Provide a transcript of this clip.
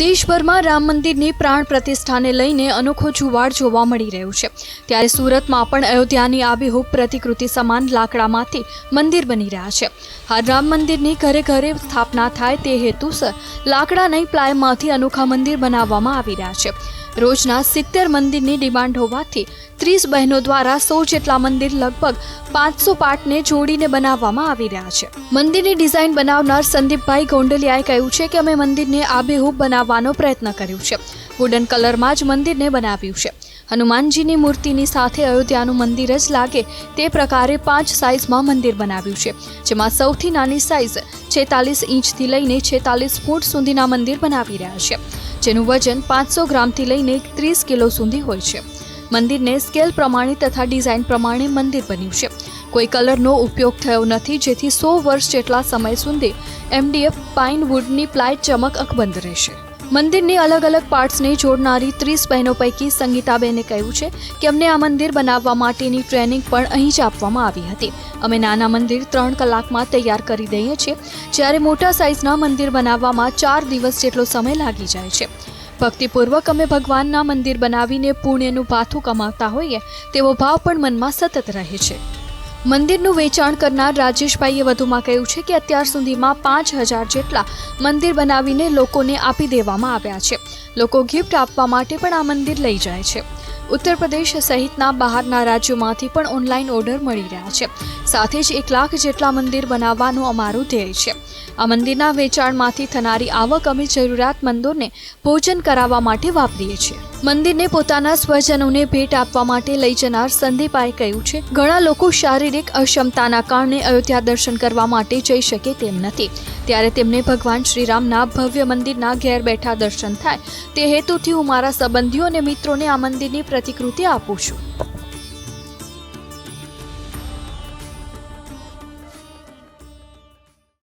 દેશભરમાં રામ મંદિરની પ્રાણ પ્રતિષ્ઠાને લઈને અનોખો જુવાળ જોવા મળી રહ્યું છે. ત્યારે સુરતમાં પણ અયોધ્યાની આબેહૂબ પ્રતિકૃતિ સમાન લાકડામાંથી મંદિર બની રહ્યા છે. હાલ રામ મંદિરની ઘરે ઘરે સ્થાપના થાય તે હેતુસર લાકડા નહીં, પ્લાયમાંથી અનોખા મંદિર બનાવવામાં આવી રહ્યા છે. રોજના સિત્તેર મંદિરની ડિમાન્ડ હોવાથી ત્રીસ બહેનો દ્વારા સો જેટલા મંદિર લગભગ પાંચસો પાઠને જોડીને બનાવવામાં આવી રહ્યા છે. મંદિરની ડિઝાઇન બનાવનાર સંદીપભાઈ ગોંડલિયાએ કહ્યું છે કે અમે મંદિરને આબેહૂબ બનાવવાનો પ્રયત્ન કર્યો છે. વુડન કલરમાં જ મંદિરને બનાવ્યું છે. હનુમાનજીની મૂર્તિની સાથે અયોધ્યાનું મંદિર જ લાગે તે પ્રકારે પાંચ સાઇઝમાં મંદિર બનાવ્યું છે. જેમાં સૌથી નાની સાઇઝ છેતાલીસ ઇંચથી લઈને છેતાલીસ ફૂટ સુધીના મંદિર બનાવી રહ્યા છે. જેનું વજન પાંચસો ગ્રામથી લઈને ત્રીસ કિલો સુધી હોય છે. મંદિરને સ્કેલ પ્રમાણે તથા ડિઝાઇન પ્રમાણે મંદિર બન્યું છે. કોઈ કલરનો ઉપયોગ થયો નથી જેથી સો વર્ષ જેટલા સમય સુધી એમડીએફ પાઇન વુડની પ્લાય ચમક અકબંધ રહેશે. મંદિરની અલગ અલગ પાર્ટ્સને જોડનારી ત્રીસ બહેનો પૈકી સંગીતાબેને કહ્યું છે કે અમને આ મંદિર બનાવવા માટેની ટ્રેનિંગ પણ અહીં જ આપવામાં આવી હતી. અમે નાના મંદિર ત્રણ કલાકમાં તૈયાર કરી દઈએ છીએ. જ્યારે મોટા સાઇઝના મંદિર બનાવવામાં ચાર દિવસ જેટલો સમય લાગી જાય છે. ભક્તિપૂર્વક અમે ભગવાનના મંદિર બનાવીને પુણ્યનું ભાથું કમાવતા હોઈએ તેવો ભાવ પણ મનમાં સતત રહે છે. મંદિરનું વેચાણ કરનાર રાજેશભાઈએ વધુમાં કહ્યું છે કે અત્યાર સુધીમાં પાંચ હજાર જેટલા મંદિર બનાવીને લોકોને આપી દેવામાં આવ્યા છે. લોકો ગિફ્ટ આપવા માટે પણ આ મંદિર લઈ જાય છે. ઉત્તર પ્રદેશ સહિતના બહારના રાજ્યોમાંથી પણ ઓનલાઈન ઓર્ડર મળી રહ્યા છે. સાથે જ એક લાખ જેટલા મંદિર બનાવવાનું અમારું ધ્યેય છે. આ મંદિરના વેચાણમાંથી થનારી આવક અમે જરૂરિયાતમંદોને ભોજન કરાવવા માટે વાપરીએ છીએ. મંદિરને પોતાના સ્વજનોને ભેટ આપવા માટે લઈ જનાર સંદીપાએ કહ્યું છે, ઘણા લોકો શારીરિક અક્ષમતાના કારણે અયોધ્યા દર્શન કરવા માટે જઈ શકે તેમ નથી. ત્યારે તેમને ભગવાન શ્રીરામના ભવ્ય મંદિરના ઘેર બેઠા દર્શન થાય. તે હેતુથી હું મારા સંબંધીઓ અને મિત્રોને આ મંદિરની પ્રતિકૃતિ આપું છું.